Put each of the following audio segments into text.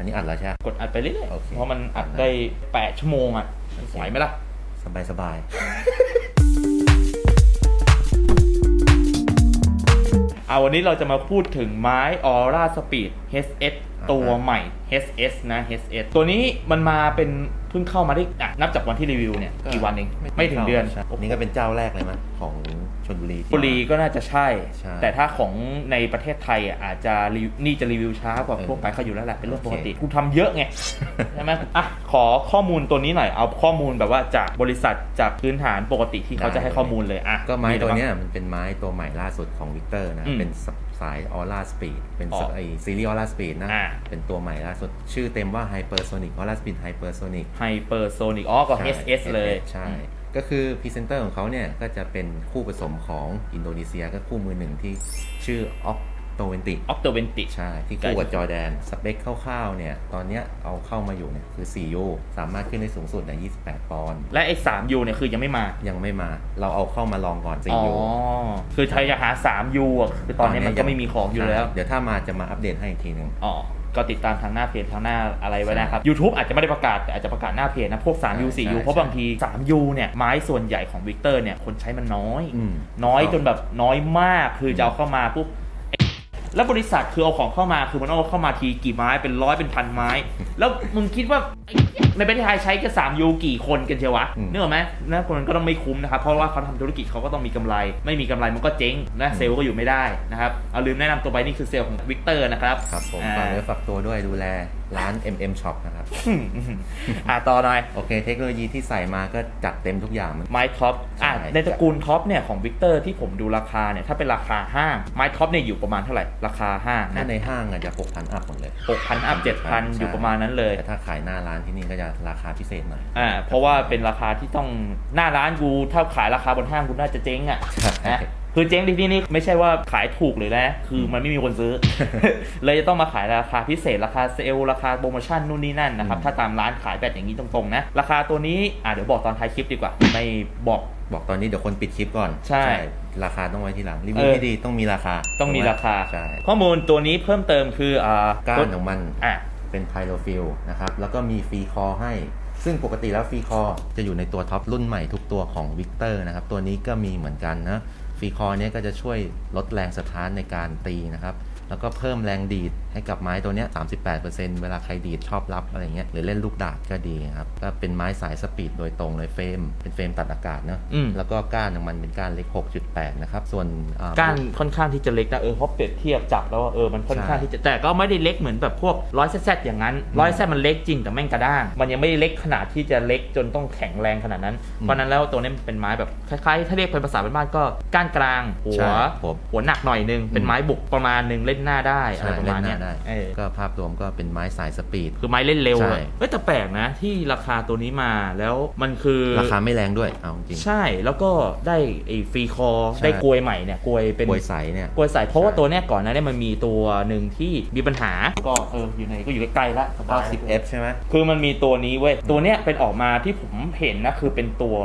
อันนี้อัดแล้วใช่ไหม กดอัดไปเรื่อยโอเค ๆเพราะมันอัดได้ 8 ชั่วโมงอะโอเคไหวไหมล่ะ สบายสบายเอาวันนี้เราจะมาพูดถึงไม้ Aura Speed HS ตัวใหม่ HS นะ HS ตัวนี้มันมาเป็นเพิ่งเข้ามาได้อะนับจากวันที่รีวิวเนี่ยๆกี่วันเอง ไม่ถึงเดือน ใช่นี่ก็เป็นเจ้าแรกเลยมั้ยของ ชนบุรีที่ บุรีก็น่าจะใช่ ใช่แต่ถ้าของในประเทศไทยอะอาจจะรีวิวนี่จะรีวิวช้ากว่าเออทั่วไปเขาอยู่แล้วแหละเป็นเรื่องปกติโอเคกูทำเยอะไง ใช่ไหมอะขอข้อมูลตัวนี้หน่อยเอาข้อมูลแบบว่าจากบริษัทจากพื้นฐานปกติที่เขาจะให้ข้อมูลเลยอะก็ไม้อะรตัวบ้าง เนี้ยมันเป็นไม้ตัวใหม่ล่าสุดของวิกเตอร์นะ อืมเป็นสายออร่าสปีดเป็นอ๋อไอซีรีส์ออร่าสปีดนะ อ่า เป็นตัวใหม่ล่าสุด ชื่อเต็มว่า Hypersonic Aura Speed Hypersonic ไฮเปอร์โซนิกอ๋อก็ ใช่ HS เลย ใช่ ก็คือพรีเซนเตอร์ของเขาเนี่ย ก็จะเป็นคู่ผสมของอินโดนีเซียก็คู่มือหนึ่งที่ชื่ออ c โตเวนติออกเตอร์เวนติใช่ ที่คู่กับจอร์แดน สเปคคร่าวๆเนี่ย ตอนเนี้ยเอาเข้ามาอยู่เนี่ย คือ 4U สามารถขึ้นได้สูงสุดใน28 ปอนด์และไอ้สามยูเนี่ยคือยังไม่มา ยังไม่มา เราเอาเข้ามาลองก่อนอ๋อ 4U คือใครจะหา3ยูอะคือตอนนี้มันก็ไม่มีของอยู่แล้วใช่เดี๋ยวถ้ามาจะมาอัปเดตให้อีกทีหนึ่งอ๋อ ก็ติดตามทางหน้าเพจทางหน้าอะไรไว้ใช่นะครับ YouTube อาจจะไม่ได้ประกาศแต่อาจจะประกาศหน้าเพจนะพวก 3U ใช่ 4U ใช่เพราะบางที 3U เนี่ยไม้ส่วนใหญ่ของวิกเตอร์เนี่ยคนใช้มันน้อยอืมน้อยถูกต้องจนแบบน้อยมากคือจะเอาเข้ามาปุ๊บไอ้แล้วบริษัทคือเอาของเข้ามาคือมันเอาเข้ามาทีกี่ไม้เป็นร้อยเป็นพันไม้ แล้วมึงคิดว่าไอ้ ในประเทศไทยใช้แค่3 U กี่คนกันเชียววะอืม เนื้ออกไหมนะคนมันก็ต้องไม่คุ้มนะครับ เพราะว่าเขาทำธุรกิจเขาก็ต้องมีกำไร ไม่มีกำไรมันก็เจ๊งนะเซลล์ก็อยู่ไม่ได้นะครับเอาลืมแนะนำตัวไปนี่คือเซลล์ของวิกเตอร์นะครับครับผมอ่าฝากเนื้อฝากตัวด้วยดูแลร้าน MM Shop นะครับ อืมอืมอะต่อหน่อย โอเค เทคโนโลยีที่ใส่มาก็จัดเต็มทุกอย่างมัน ไม้ท็อปอะใช่ ในตระกูลท็อปเนี่ยของวิกเตอร์ที่ผมดูราคาเนี่ยถ้าเป็นราคาห้างไม้ท็อปเนี่ยอยู่ประมาณเท่าไหร่ ราคาห้างถ้านะในห้างอะจะ6,000อัพหมดเลย หกพันอัพเจ็ดพันใช่ อยู่ประมาณนั้นเลย แต่ถ้าขายหน้าร้านที่นี่ก็จะราคาพิเศษหน่อยอ่าเพราะว่าเป็นราคาที่ต้องหน้าร้านกูถ้าขายราคาบนห้างกูน่าจะเจ๊งอะใช่นะคือเจ๊งที่นี่ไม่ใช่ว่าขายถูกเลยนะ คือมันไม่มีคนซื้อ เลยจะต้องมาขายราคาพิเศษราคาเซลล์ราคาโปรโมชั่นนู่นนี่นั่นนะครับอืมถ้าตามร้านขายแบบอย่างนี้ตรงๆนะ ราคาตัวนี้อ่าเดี๋ยวบอกตอนท้ายคลิปดีกว่า ไม่บอกบอกตอนนี้เดี๋ยวคนปิดคลิปก่อน ใช่ ราคาต้องไว้ที่หลัง รีวิเอวอที่ดีต้องมีราคา ต้องมีถูกไหราคาใช่ข้อมูลตัวนี้เพิ่มเติมคืออ่าก้าตันวของมันอะ เป็นไพโลฟิลนะครับ แล้วก็มีฟรีคอให้ ซึ่งปกติแล้วฟรีคอจะอยู่ในตัวท็อปรุ่นใหม่ทุกตัวของวิกเตอร์นะครับ ตัวนี้ก็มีเหมือนกันนะฟรีคอเนี้ยก็จะช่วยลดแรงสะท้านในการตีนะครับ แล้วก็เพิ่มแรงดีด ให้กับไม้ตัวเนี้ย38%เวลาใครดีดชอบรับอะไรเงี้ยหรือเล่นลูกดาดก็ดีครับ ก็เป็นไม้สายสปีดโดยตรงเลยเฟรมเป็นเฟรมตัดอากาศเนอะอืมแล้วก็ก้านของมันเป็นก้านเล็ก 6.8 นะครับ ส่วนอ่ก้านค่อนข้างที่จะเล็กนะเออเพราะเปรียบเทียบจับแล้วว่าเออมันค่อนข้างใช่ที่จะแต่ก็ไม่ได้เล็กเหมือนแบบพวกร้อยแซดอย่างนั้นร้อยแซดมันเล็กจริงแต่แม่งกระด้าง มันยังไม่ได้เล็กขนาดที่จะเล็กจนต้องแข็งแรงขนาดนั้นเพราะฉะนั้นแล้วตัวนี้มันเป็นไม้แบบคล้ายๆ ถ้าเรียกเป็นภาษาบ้านๆก็ก้านกลางหัใช่วผมหัวหนักหน่อยนึงเป็นไม้บุกประมาณนึงเล่นหน้าได้อะไรใช่ประเล่มาณนหเนี้น้ายได้เออ ก็ภาพรวมก็เป็นไม้สายสปีด คือไม้เล่นเร็วใช่เลยเฮ้ยแต่แปลกนะที่ราคาตัวนี้มาแล้วมันคือ ราคาไม่แรงด้วยเอาจริง ใช่แล้วก็ได้ไอ้ฟรีคอร์ใช่ ได้กลวยใหม่เนี่ยกลวยเป็นกล้วยใสเนี่ย กลวยใสเพราะว่าใช่ตัวเนี้ยก่อนหนะเนี่ยมันมีตัวหนึ่งที่มีปัญหา ก็เอออยู่ไหนก็อยู่ใกล้ๆละสบาย 90F ใช่ไหม คือมันมีตัวนี้เว้ย ตัวเนี้ยเป็นออกมาที่ผมเห็นนะคือเป็นตัว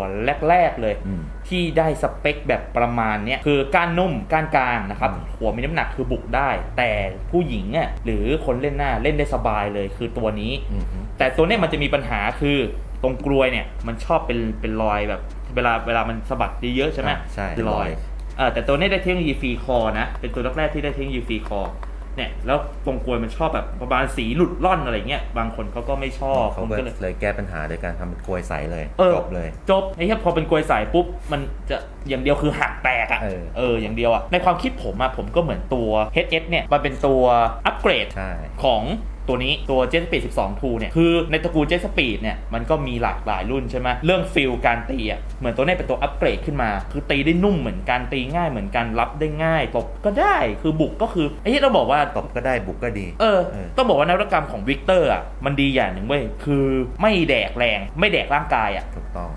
แรกๆเลย อืม ที่ได้สเปคแบบประมาณเนี้ยคือก้านนุ่มก้านกลางนะครับอืมหัวมีน้ำหนักคือบุกได้ แต่ผู้หญิงอะหรือคนเล่นหน้าเล่นได้สบายเลยคือตัวนี้อืมฮึแต่ตัวเนี้ยมันจะมีปัญหาคือตรงกลวยเนี่ยมันชอบเป็นเป็นรอยแบบเวลาเวลามันสะบัดเยอะๆใช่ไหมอะใช่เป็นรอยรอยเออแต่ตัวนี้ได้เทคโนโลยีฟรีคอร์นะเป็นตัวแรกๆที่ได้เทคโนโลยีฟรีคอร์ เนี่ยแล้วตรงกลวยมันชอบแบบประมาณสีหลุดล่อนอะไรเงี้ยบางคนเขาก็ไม่ชอบเขาผมก็ก็เลยเลยแก้ปัญหาโดยการทำเป็นกลวยใสเลยเออจบเลย จบไอ้เหี้ยพอเป็นกลวยใสปุ๊บมันจะอย่างเดียวคือหักแตกอะเออเอออย่างเดียวอะในความคิดผมอะผมก็เหมือนตัว HS เนี่ยมันเป็นตัวอัปเกรดใช่ของ ตัวนี้ตัว Jet Speed 12 2เนี่ยคือในตระกูล Jet Speed เนี่ยมันก็มีหลากหลายรุ่นใช่ไหมเรื่องฟิลการตีอะเหมือนตัวนี้เป็นตัวอัปเกรดขึ้นมา คือตีได้นุ่มเหมือนกันตีง่ายเหมือนกันรับได้ง่ายตบก็ได้คือบุกก็คือไอ้ที่เราบอกว่าตบก็ได้บุกก็ดี เออเออต้องบอกว่านวัตกรรมของวิกเตอร์อะมันดีอย่างหนึ่งเว้ยคือไม่แดกแรง ไม่แดกร่างกายอะถูกต้อง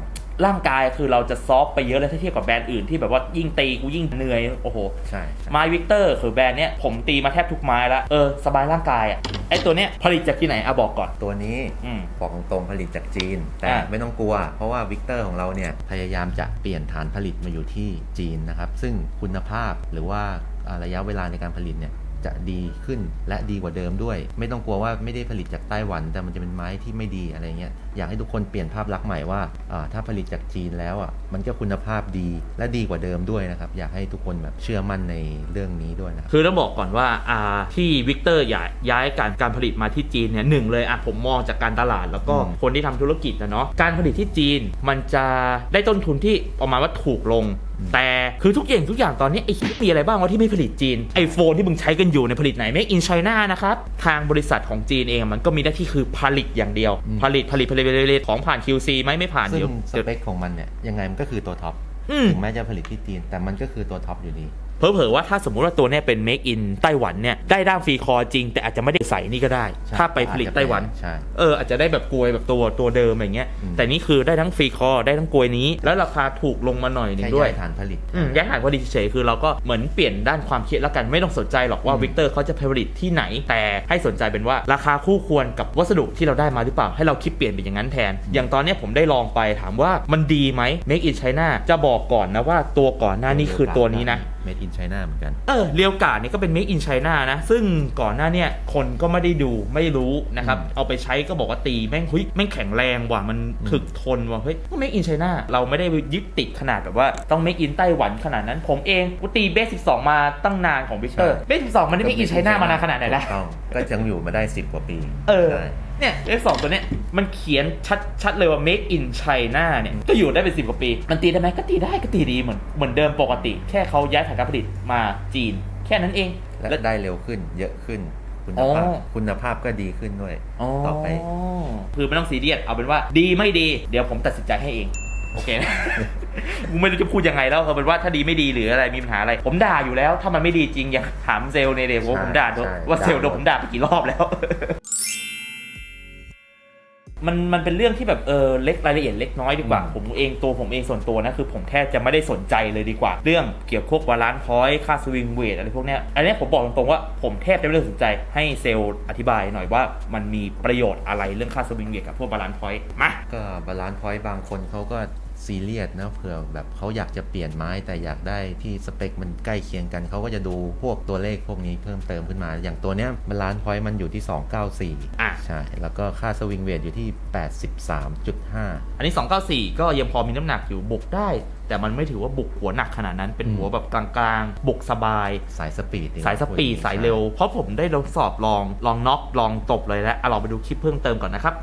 ร่างกายคือเราจะซอฟต์ไปเยอะเลยถ้าเทียบกับแบรนด์อื่นที่แบบว่ายิ่งตีกูยิ่งเหนื่อยโอ้โหใช่ใช่ไม้วิกเตอร์คือแบรนด์เนี้ยผมตีมาแทบทุกไม้แล้วเออสบายร่างกายอะไอตัวเนี้ยผลิตจากที่ไหนอะบอกก่อน ตัวนี้อืม บอกตรงๆผลิตจากจีน แต่อะ ไม่ต้องกลัว เพราะว่าวิกเตอร์ของเราเนี่ยพยายามจะเปลี่ยนฐานผลิตมาอยู่ที่จีนนะครับ ซึ่งคุณภาพหรือว่าอ่าระยะเวลาในการผลิตเนี่ย จะดีขึ้นและดีกว่าเดิมด้วย ไม่ต้องกลัวว่าไม่ได้ผลิตจากไต้หวัน แต่มันจะเป็นไม้ที่ไม่ดีอะไรเงี้ยอยากให้ทุกคนเปลี่ยนภาพลักษณ์ใหม่ว่าอ่าถ้าผลิตจากจีนแล้วอะมันก็คุณภาพดีและดีกว่าเดิมด้วยนะครับอยากให้ทุกคนแบบเชื่อมั่นในเรื่องนี้ด้วยนะครับคือต้องบอกก่อนว่าอ่าที่วิกเตอร์ย้ายย้ายการการผลิตมาที่จีนเนี่ยหนึ่งเลยอะผมมองจากการตลาดแล้วก็อืมคนที่ทำธุรกิจนะเนาะการผลิตที่จีนมันจะได้ต้นทุนที่ประมาณว่าถูกลง แต่คือทุกอย่างทุกอย่างตอนนี้ไอ้ที่มีอะไรบ้างวะที่ไม่ผลิตจีนไอโฟนที่มึงใช้กันอยู่ในยผลิตไหน Make in China นะครับ ทางบริษัทของจีนเองมันก็มีหน้าที่คือผลิตอย่างเดียวอืมผลิตผลิตผลิตผลิตผลิตของผ่าน QC ไหมไม่ผ่านซึ่งเดี๋ยวสเปคของมันเนี่ยยังไงมันก็คือตัวท็อปอืมถึงแม้จะผลิตที่จีนแต่มันก็คือตัวท็อปอยู่ดี เผลอๆว่าถ้าสมมุติว่าตัวเนี้ยเป็น Make in ไต้หวันเนี่ยได้ด้ามฟรีคอร์จริง แต่อาจจะไม่ได้ใส่นี่ก็ได้ ใช่ถ้าไปผลิตไต้หวัน ใช่ เอออาจจะได้แบบกลวยแบบตัวตัวเดิมอะไรเงี้ย อืม แต่นี่คือได้ทั้งฟรีคอร์ได้ทั้งกลวยนี้ แล้วราคาถูกลงมาหน่อยหนึงแค่ด้วยย้ายฐานผลิต อืมย้ายฐานพอดีเฉยๆคือเราก็เหมือนเปลี่ยนด้านความคิดแล้วกันไม่ต้องสนใจหรอกว่าอืมวิกเตอร์เขาจะผลิตที่ไหน แต่ให้สนใจเป็นว่าราคาคู่ควรกับวัสดุที่เราได้มาหรือเปล่า ให้เราคิดเปลี่ยนเป็นอย่างนั้นแทน อย่างตอนเนี้ยผมได้ลองไปถามว่ามันดีไหม Make in China จะบอกก่อนนะว่าตัวก่อนหน้านี้คือตัวนี้นะ เมดอินไชน่าเหมือนกัน เออเรียวกาดเนี่ยก็เป็น Make in China นะ ซึ่งก่อนหน้าเนี่ยคนก็ไม่ได้ดูไม่รู้นะครับอืมเอาไปใช้ก็บอกว่าตีแม่งเฮ้ยแม่งแข็งแรงว่ะมันอืมถึกทนว่ะเฮ้ยก็ Make in China เราไม่ได้ยึดติดขนาดแบบว่าต้อง Make in ไต้หวันขนาดนั้น ผมเองกูตีเบส12 มาตั้งนานของวิกเตอร์เบส12มันได้ Make in China มานานขนาดไหนแล้วถูกต้องก็ยังอยู่มาได้ 10 กว่าปีเออใช่ เนี่ยเลขสองตัวเนี้ยมันเขียนชัดชัดเลยว่า make in China เนี่ย ก็อยู่ได้เป็นสิบกว่าปี มันตีได้ไหมก็ตีได้ก็ตีดีเหมือนเหมือนเดิมปกติ แค่เขาย้ายฐานการผลิตมาจีน แค่นั้นเอง และได้เร็วขึ้นเยอะขึ้น คุณอ๋อภาพคุณภาพก็ดีขึ้นด้วยต่อไป คือไม่ต้องซีเรียสเอาเป็นว่าดีไม่ดี เดี๋ยวผมตัดสินใจให้เองโอเคนะกูไม่รู้จะพูดยังไงแล้วเอาเป็นว่าถ้าดีไม่ดีหรืออะไรมีปัญหาอะไร ผมด่าอยู่แล้ว ถ้ามันไม่ดีจริงอย่าถามเซลล์ในเดยวว่าผมด่าโดนใช่ว่าเซลล์โดนด่าผมด่าไปกี่รอบแล้ว มันมันเป็นเรื่องที่แบบเออเล็กรายละเอียดเล็กน้อยดีกว่าอืมผมเองตัวผมเองส่วนตัวนะคือผมแทบจะไม่ได้สนใจเลยดีกว่า เรื่องเกี่ยวกับพวกบาลานซ์พอยต์ค่าสวิงเวทอะไรพวกเนี้ยอันเนี้ยผมบอกตรงๆว่าผมแทบจะไม่ได้สนใจให้เซลล์อธิบายหน่อยว่ามันมีประโยชน์อะไรเรื่องค่าสวิงเวทกับพวกบาลานซ์พอยต์มาก็บาลานซ์พอยต์บางคนเขาก็ ซีเรียสนะเผื่อแบบเขาอยากจะเปลี่ยนไม้แต่อยากได้ที่สเปคมันใกล้เคียงกัน เขาก็จะดูพวกตัวเลขพวกนี้เพิ่มเติมขึ้นมา อย่างตัวเนี้ยบาลานซ์พอยต์มันอยู่ที่ 294 อะ ใช่ แล้วก็ค่าสวิงเวทอยู่ที่ 83.5 อันนี้ 294 ก็ยังพอมีน้ำหนักอยู่บุกได้ แต่มันไม่ถือว่าบุกหัวหนักขนาดนั้นเป็นอืมหัวแบบกลางๆ บุกสบาย สายสปีดดีกว่สายสปีดพูสายเร็ว เพราะผมได้ทดสอบลองลองน็อกลองตบเลยแล้วอะเราไปดูคลิปเพิ่มเติมก่อนนะครับ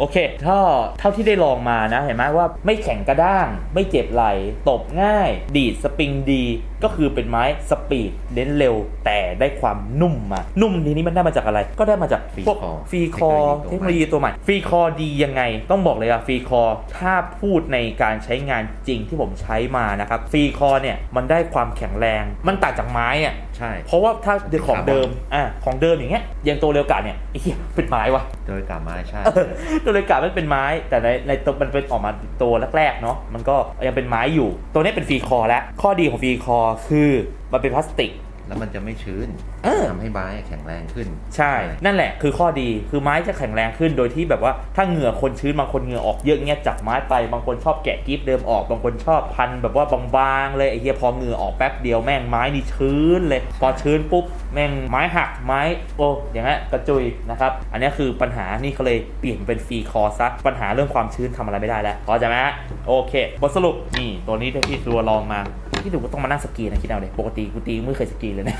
โอเคถ้าเท่าที่ได้ลองมานะเห็นไหมว่าไม่แข็งกระด้าง ไม่เจ็บไหลตบง่าย ดีดสปริงดี ก็คือเป็นไม้สปีดเน้นเร็ว แต่ได้ความนุ่มมานุ่มทีนี้มันได้มาจากอะไร ก็ได้มาจากฟรีพวกคอร์ฟรีคอร์เทเทคคโนโนโลโลยียีตัวใหม่ฟรีคอร์ดียังไง ต้องบอกเลยอะฟรีคอร์ถ้าพูดในการใช้งานจริงที่ผมใช้มานะครับฟรีคอร์เนี่ยมันได้ความแข็งแรงมันต่างจากไม้อะใช่เพราะว่าถ้าของคาร์บอนเดิมอะของเดิมอย่างเงี้ยอย่างตัวเร็วกาดเนี่ยไอ้เหี้ยเป็นไม้วะโดยกาไม้ใช่เออตัวเลกามันเป็นไม้ แต่ในในตัวมันเป็นออกมาตัวแรกๆเนาะมันก็ยังเป็นไม้อยู่ ตัวนี้เป็นฟรีคอร์แล้วข้อดีของฟรีคอร์คือมันเป็นพลาสติก แล้วมันจะไม่ชื้นเออ ทำให้ไม้แข็งแรงขึ้น ใช่ นั่นแหละคือข้อดีคือไม้จะแข็งแรงขึ้นโดยที่แบบว่าถ้าเหงื่อคนชื้นบางคนเหงื่อออกเยอะเงี้ยจับไม้ไปบางคนชอบแกะกรีฟเดิมออกบางคนชอบพันแบบว่าบางๆเลยไอ้เหี้ยพอเหงื่อออกแป๊บเดียวแม่งไม้นี่ชื้นเลย พอชื้นปุ๊บแม่งไม้หักไม้โอ้อย่างเงี้ยกระจุยนะครับอันนี้คือปัญหานี่เขาเลยเปลี่ยนเป็นฟรีคอร์ซะปัญหาเรื่องความชื้นทำอะไรไม่ได้แล้วพอใจไหมฮะโอเคบทสรุปนี่ตัวนี้ที่ตัวลองมา ที่ดูก็ต้องมานั่งสกีนะคิดเอาเลยปกติกูตีไม่เคยสกีเลยนะ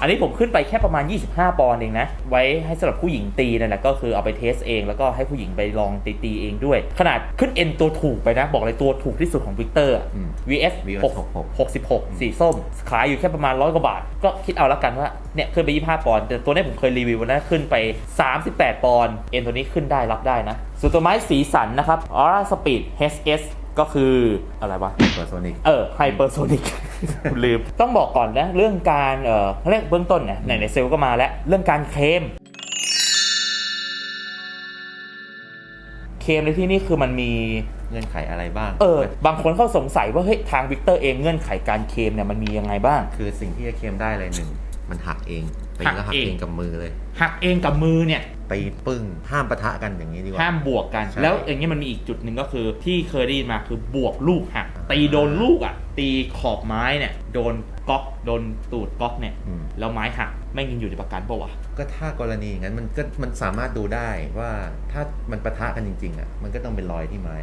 อันนี้ผมขึ้นไปแค่ประมาณ 25 ปอนด์เองนะ ไว้ให้สำหรับผู้หญิงตีนั่นแหละก็คือเอาไปเทสเอง แล้วก็ให้ผู้หญิงไปลองตีตีเองด้วย ขนาดขึ้นเอ็นตัวถูกไปนะ บอกเลยตัวถูกที่สุดของวิกเตอร์อืม VS VS 66สีส้ม ขายอยู่แค่ประมาณร้อยกว่าบาท ก็คิดเอาละกันว่าเนี่ยขึ้นไป 25 ปอนด์แต่ตัวเนี้ยผมเคยรีวิววันนั้นขึ้นไป 38 ปอนด์เอ็นตัวนี้ขึ้นได้รับได้นะส่วนตัวไม้สีสันนะครับ Aura Speed HS ก็คืออะไรวะ เปิดโซนิก เออไฮเปอร์โซนิก ลืม ต้องบอกก่อนนะ เรื่องการเออเขาเรียกเบื้องต้นเนี่ยไหนในเซลล์ก็มาแล้ว เรื่องการเคลมเคลมในที่นี่คือมันมีเงื่อนไขอะไรบ้างเออ บางคนเขาสงสัยว่าเฮ้ยทางวิกเตอร์เองเงื่อนไขการเคลมเนี่ยมันมียังไงบ้าง คือสิ่งที่จะเคลมได้เลยหนึ่งมันหักเอง ตีหักแล้วหักเองเองกับมือเลย หักเองกับมือเนี่ยตีปึ้งห้ามปะทะกันอย่างนี้ดีกว่าห้ามบวกกันใช่แล้วอย่างนี้มันมีอีกจุดหนึ่งก็คือที่เคยได้ยินมาคือบวกลูกหักตีโดนลูกอะ ตีขอบไม้เนี่ยโดนก๊อกโดนตูดก๊อกเนี่ยอืมแล้วไม้หักไม่งยิงอยู่ในประกันปะวะก็ถ้ากรณีอย่างนั้นมันก็มันสามารถดูได้ว่าถ้ามันปะทะกันจริงๆอะมันก็ต้องเป็นรอยที่ไม้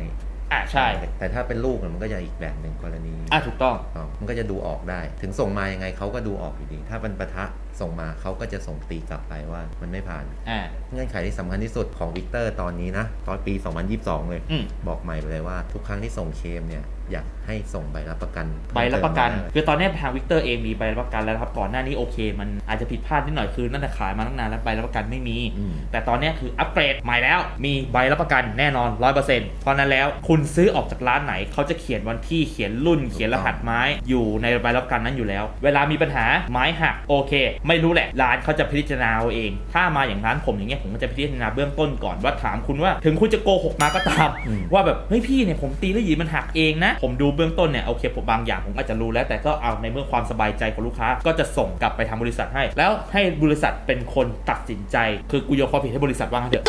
อะใช่ แต่ถ้าเป็นลูกอะมันก็จะอีกแบบหนึ่งกรณีอะถูกต้องอ๋อมันก็จะดูออกได้ ถึงส่งมายังไงเขาก็ดูออกอยู่ดี ถ้าเป็นปะทะ ส่งมาเขาก็จะส่งตีกลับไปว่ามันไม่ผ่าน อ่า เงื่อนไขที่สำคัญที่สุดของวิกเตอร์ตอนนี้นะตอนปี 2022 เลย อืม บอกใหม่ไปเลยว่าทุกครั้งที่ส่งเคลมเนี่ย อยากให้ส่งใบรับประกันใบรับประกันเพิ่มเติมมาคือตอนนี้ทางวิกเตอร์เองมีใบรับประกันแล้วนะครับก่อนหน้านี้โอเค มันอาจจะผิดพลาดนิดหน่อยคือนั่นแต่ขายมาตั้งนานแล้วใบรับประกันไม่มีอืมแต่ตอนนี้คืออัปเกรดใหม่แล้ว มีใบรับประกันแน่นอน100%เพราะนั้นแล้วคุณซื้อออกจากร้านไหนเขาจะเขียนวันที่เขียนรุ่นเขียนรหัสไม้อยู่ในใบรับประกันนั้นอยู่แล้ว เวลามีปัญหาไม้หักโอเค ไม่รู้แหละร้านเขาจะพิจารณาเอาเอง ถ้ามาอย่างร้านผมอย่างเงี้ยผมก็จะพิจารณาเบื้องต้นก่อนว่าถามคุณว่า ถึงคุณจะโกหกมาก็ตามอืมว่าแบบเฮ้ยพี่เนี่ยผมตีแล้วหยีมันหักเองนะผมดูเบื้องต้นเนี่ยโอเคผมบางอย่างผมอาจจะรู้แล้วแต่ก็เอาในเมื่อความสบายใจของลูกค้า ก็จะส่งกลับไปทางบริษัทให้ แล้วให้บริษัทเป็นคนตัดสินใจ คือกูโยนความผิดให้บริษัทว่างนเถอะ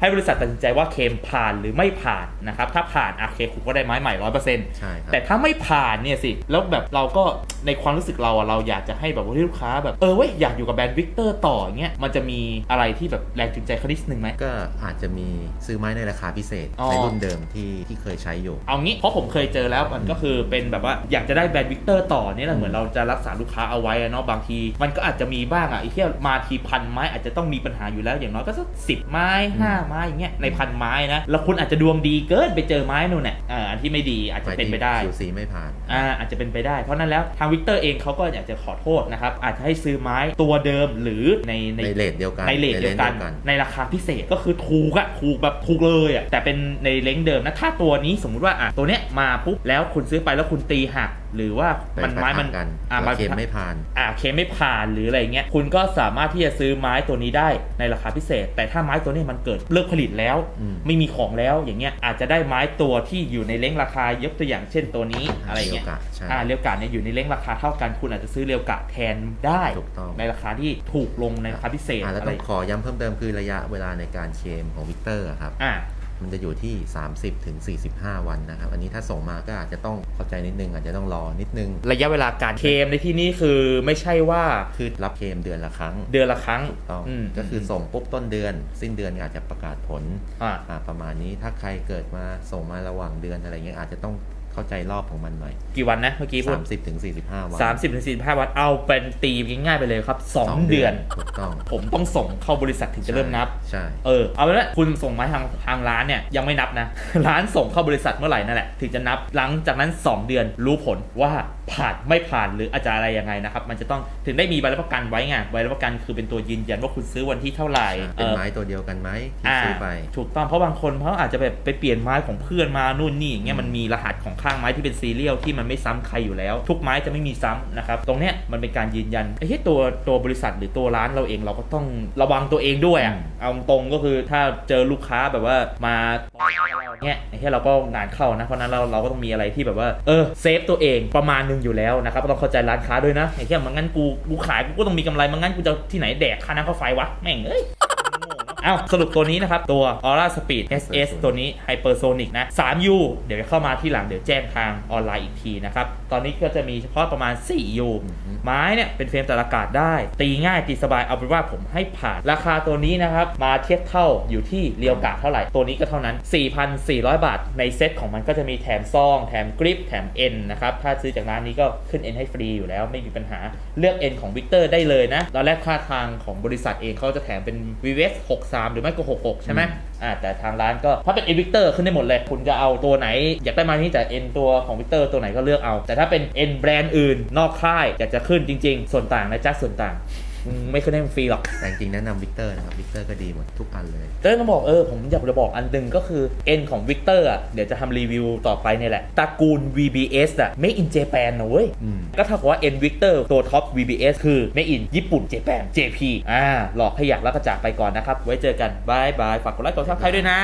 ให้บริษัทตัดสินใจว่าเคลมผ่านหรือไม่ผ่านนะครับถ้าผ่านโอเคคุณก็ได้ไม้ใหม่ร้อยเปอร์เซ็นต์ใช่ครับแต่ถ้าไม่ผ่านเนี่ยสิแล้วแบบเราก็ในความรู้สึกเราอะเราอยากจะให้แบบว่าลูกค้าแบบเออเว้ยอยากอยู่กับแบรนด์วิกเตอร์ต่ออย่างเงี้ยมันจะมีอะไรที่แบบแรงจูงใจเขานิดนึงไหมก็อาจจะมีซื้อไม้ในราคาพิเศษอ๋อในรุ่นเดิมที่ที่เคยใช้อยู่ เอางี้เพราะผมเคยเจอแล้วมันก็คือเป็นแบบว่าอยากจะได้แบรนด์วิกเตอร์ต่อเนี่ยแหละเหมือนเราจะรักษาลูกค้าเอาไว้อะเนาะบางที มันก็อาจจะมีบ้างอะไอ้ที่มาทีพันไม้อาจจะต้องมีปัญหาอยู่แล้วอย่างน้อยก็สักสิบไม้ห้าไม้อย่างเงี้ยในพันไม้นะแล้วคุณอาจจะดวงดีเกินไปเจอไม้นู่นเนี่ยอ่าอันที่ไม่ดีอาจจะเป็นไปได้ QC ไม่ผ่านอ่าอาจจะเป็นไปได้ เพราะนั้นแล้วทางวิกเตอร์เองเขาก็อยากจะขอโทษนะครับอาจจะให้ซื้อไม้ตัวเดิมหรือในในเลทเดียวกันในเลทเดียวกันในเลทในราคาพิเศษก็คือถูกอะถูกแบบถูกเลยอะแต่เป็นในเล้งเดิมนะถ้าตัวนี้สมมุติว่าอะตัวเนี้ยมาปุ๊บแล้วคุณซื้อไปแล้วคุณตีหัก หรือว่าไปมันไม้มันปะทะกันอ่าแล้วมันเคลมไม่ผ่านอ่าเคไม่ผ่านหรืออะไรเงี้ยคุณก็สามารถที่จะซื้อไม้ตัวนี้ได้ในราคาพิเศษ แต่ถ้าไม้ตัวนี้มันเกิดเลิกผลิตแล้วอืมไม่มีของแล้วอย่างเงี้ยอาจจะได้ไม้ตัวที่อยู่ในเล้งราคายกตัวอย่างเช่นตัวนี้อะไรเงี้ยเรียวกะใช่อ่าเรียวกาเนี่ยอยู่ในเล้งราคาเท่ากันคุณอาจจะซื้อเรียวกะแทนได้ถูกต้องในราคาที่ถูกลงในราคาพิเศษอ่าแล้วอะต้ไรองขอย้ำเพิ่มเติมคือระยะเวลาในการเคลมของวิกเตอร์ครับอ่า มันจะอยู่ที่ 30ถึง45 วันนะครับ อันนี้ถ้าส่งมาก็อาจจะต้องเข้าใจนิดนึง อาจจะต้องรอนิดนึง ระยะเวลาการเคลมในที่นี้คือไม่ใช่ว่าคือรับเคลมเดือนละครั้ง เดือนละครั้งถูกต้องมก็คือส่งปุ๊บต้นเดือน สิ้นเดือนอาจจะประกาศผลอ่า อ่าประมาณนี้ถ้าใครเกิดมาส่งมาระหว่างเดือนอะไรเงี้ยอาจจะต้อง เข้าใจรอบของมันหน่อยกี่วันนะเมื่อกี้พูด30ถึง45วันสามสิบถึงสี่สิบห้าวันเอาเป็นตีง่ายๆไปเลยครับสองสองเดือนถูกต้องผมต้องส่งเข้าบริษัทถึงจะเริ่มนับใช่เออเอาเป็นว่าคุณส่งมาทางทางร้านเนี่ยยังไม่นับนะ ร้านส่งเข้าบริษัทเมื่อไหร่นั่นแหละถึงจะนับหลังจากนั้น 2 เดือนรู้ผลว่า ผ่านไม่ผ่านหรืออาจจะอะไรยังไงนะครับ มันจะต้องถึงได้มีใบรับประกันไว้ไงใบรับประกันคือเป็นตัวยืนยันว่าคุณซื้อวันที่เท่าไหร่เป็นออไม้ตัวเดียวกันไหมที่อ่าซื้อไปถูกต้องเพราะบางคนเขาอาจจะแบบไปเปลี่ยนไม้ของเพื่อนมานู่นนี่อย่างเงี้ยอืมมันมีรหัสของข้างไม้ที่เป็นซีเรียลที่มันไม่ซ้ำใครอยู่แล้ว ทุกไม้จะไม่มีซ้ำนะครับตรงเนี้ยมันเป็นการยืนยันไอ้ที่ตัวตัวบริษัทหรือตัวร้านเราเองเราก็ต้องระวังตัวเองด้วยอะอืมเอาตรงๆก็คือถ้าเจอลูกค้าแบบว่ามาต่อยเราเนี่ยไอ้ที่เราก็งานเข้านะเพราะฉะนั้นเราเราก็ต้องมีอะไรที่แบบว่าเออเซฟตัวเองประมาณหนึงอยู่แล้วนะครับต้องเข้าใจร้านค้าด้วยนะไอ้ที่มันงั้นกูกูขายกูก็ต้องมีกำไรมันงั้นกูจะที่ไหนแดกค่าน้ำค่าไฟวะแม่งเอ้ย อ้าวสรุปตัวนี้นะครับ ตัว Aura Speed SS ตัวนี้ Hypersonic นะ 3U เดี๋ยวเข้ามาที่หลังเดี๋ยวแจ้งทางออนไลน์อีกทีนะครับตอนนี้ก็จะมีเฉพาะประมาณ 4U ไม้เนี่ยเป็นเฟรมตัดอากาศได้ ตีง่ายตีสบายเอาเป็นว่าผมให้ผ่านราคาตัวนี้นะครับ มาเทียบเท่าอยู่ที่เรียวกาเท่าไหร่ ตัวนี้ก็เท่านั้น 4,400 บาท ในเซ็ตของมันก็จะมีแถมซอง แถมกริปแถมเอ็นนะครับ ถ้าซื้อจากร้านนี้ก็ขึ้นเอ็นให้ฟรีอยู่แล้วไม่มีปัญหาเลือกเอ็นของวิกเตอร์ได้เลยนะตอนแรกค่าทางของบริษัทเองเขาจะแถมเป็น VVS 63 หรือไม่ก็ 66 ใช่ไหม อ่าแต่ทางร้านก็ถ้าเป็น N Victor ขึ้นได้หมดเลย คุณจะเอาตัวไหน อยากได้มาที่แต่ N ตัวของวิกเตอร์ตัวไหนก็เลือกเอา แต่ถ้าเป็นเอ็นแบรนด์อื่นนอกค่ายอยากจะขึ้นจริง ๆ ส่วนต่างนะจ๊ะส่วนต่าง อืมไม่ขึ้นให้มันฟรีหรอก แต่จริงๆแนะนำวิกเตอร์นะครับวิกเตอร์ก็ดีหมดทุกอันเลย เต้ต้องบอกเออผมอยากจะบอกอันหนึ่งก็คือ N ของ Victor อะเดี๋ยวจะทำรีวิวต่อไปเนี่ยแหละตระกูล VBS อะ Made in Japan นะเว้ย อืม ก็เท่ากับว่า N Victor ตัวท็อป VBS คือ Made in ญี่ปุ่น Japan JP อ่าหลอกให้อยากแล้วก็จากไปก่อนนะครับ ไว้เจอกันบายบายฝากกดไลค์กดซับสไครต์ด้วยนะ